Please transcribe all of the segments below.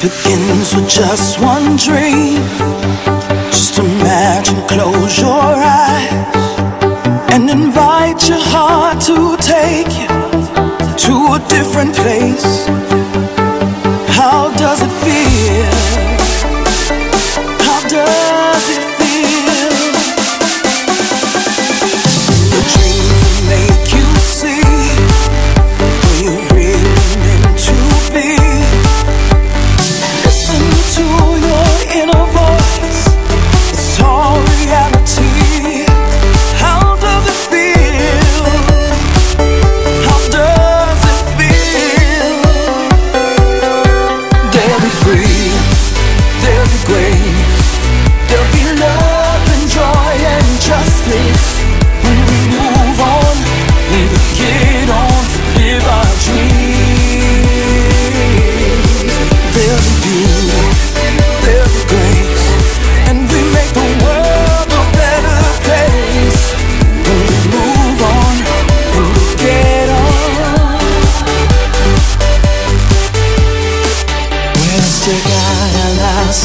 begins with just one dream. Just imagine, close your eyes, and invite your heart to take you to a different place. How does it feel?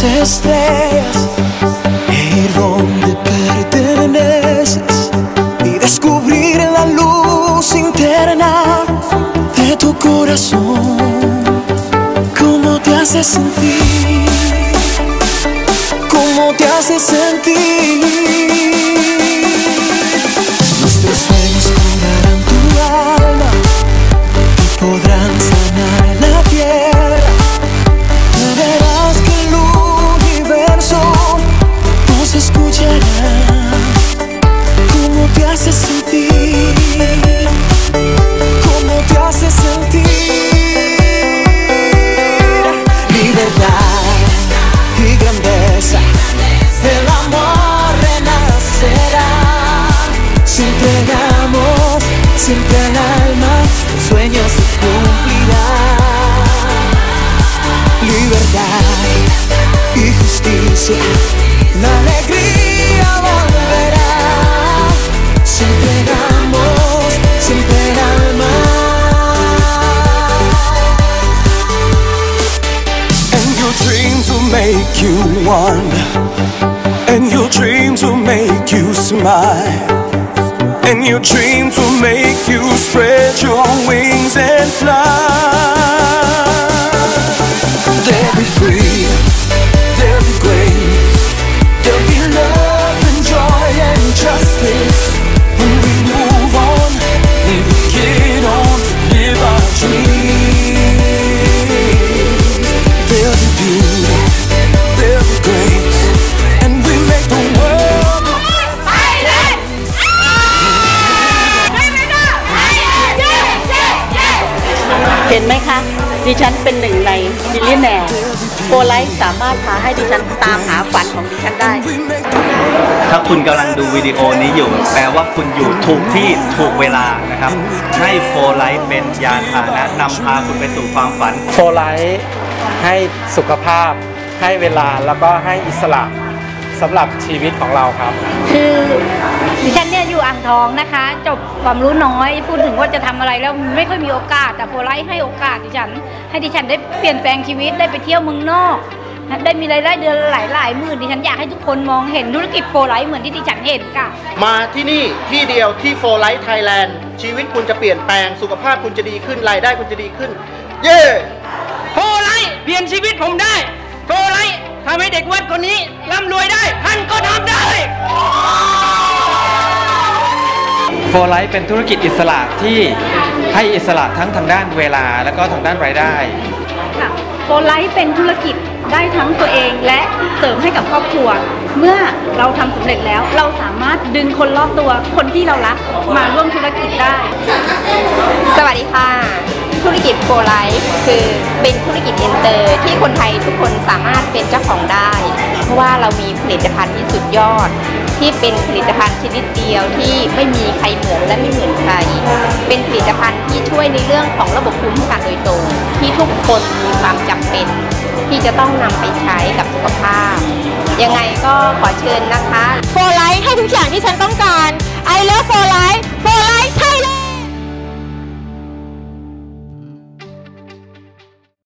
Estrellas e ir donde perteneces y descubrir la luz interna de tu corazón. ¿Cómo te hace sentir? ¿Cómo te hace sentir? Siempre al alma, el sueño se cumplirá libertad y justicia. La alegría volverá. Si entregamos siempre el alma. And your dreams will make you wonder. And your dreams will make you smile. And your dreams will make you spread your wings and fly. ห็นไหมคะ ดิฉันเป็นหนึ่งในมิลเลนแนร์โฟไลท์สามารถพาให้ดิฉันตามหาฝันของดิฉันได้ We make ถ้าคุณกำลังดูวิดีโอนี้อยู่ แปลว่าคุณอยู่ถูกที่ถูกเวลานะครับ ให้โฟไลท์เป็นยานพาหนะนำพาคุณไปสู่ความฝัน โฟไลท์ให้สุขภาพ ให้เวลาแล้วก็ให้อิสระ สำหรับชีวิตของเราครับ คือดิฉันเนี่ยอยู่อ่างทองนะคะ จบความรู้น้อยพูดถึงว่าจะทำอะไรแล้วไม่ค่อยมีโอกาส แต่โฟไลท์ให้โอกาสดิฉัน ให้ดิฉันได้เปลี่ยนแปลงชีวิตได้ไปเที่ยวเมืองนอก ได้มีรายได้เดือนหลายหลายๆหมื่นดิฉันอยากให้ทุกคนมองเห็นธุรกิจโฟไลท์เหมือนที่ดิฉันเห็นค่ะ มาที่นี่ที่เดียวที่โฟไลท์ไทยแลนด์ชีวิตคุณจะเปลี่ยนแปลงสุขภาพคุณจะดีขึ้นรายได้คุณจะดีขึ้น เย้โฟไลท์เปลี่ยนชีวิตผมได้โฟไลท์ทำให้เด็กวัดคนนี้ร่ำรวยได้ ท่านก็ทำได้ โฟไลท์เป็นธุรกิจอิสระที่ให้อิสระทั้งทางด้านเวลาแล้วก็ทางด้านรายได้ค่ะโฟไลท์เป็นธุรกิจได้ทั้งตัวเองและเสริมให้กับครอบครัว เมื่อเราทำสำเร็จแล้วเราสามารถดึงคนรอบตัวคนที่เรารักมาร่วมธุรกิจได้ สวัสดีค่ะ ธุรกิจโฟไลฟ์คือเป็นธุรกิจอินเตอร์ที่คนไทยทุกคนสามารถเป็นเจ้าของได้ เพราะว่าเรามีผลิตภัณฑ์ที่สุดยอด ที่เป็นผลิตภัณฑ์ชนิดเดียวที่ไม่มีใครเหมือนและไม่เหมือนใคร เป็นผลิตภัณฑ์ที่ช่วยในเรื่องของระบบภูมิคุ้มกันโดยตรง ที่ทุกคนมีความจำเป็น ที่จะต้องนำไปใช้กับสุขภาพ ยังไงก็ขอเชิญนะคะโฟไลท์ให้ทุกอย่างที่ฉันต้องการ I love for life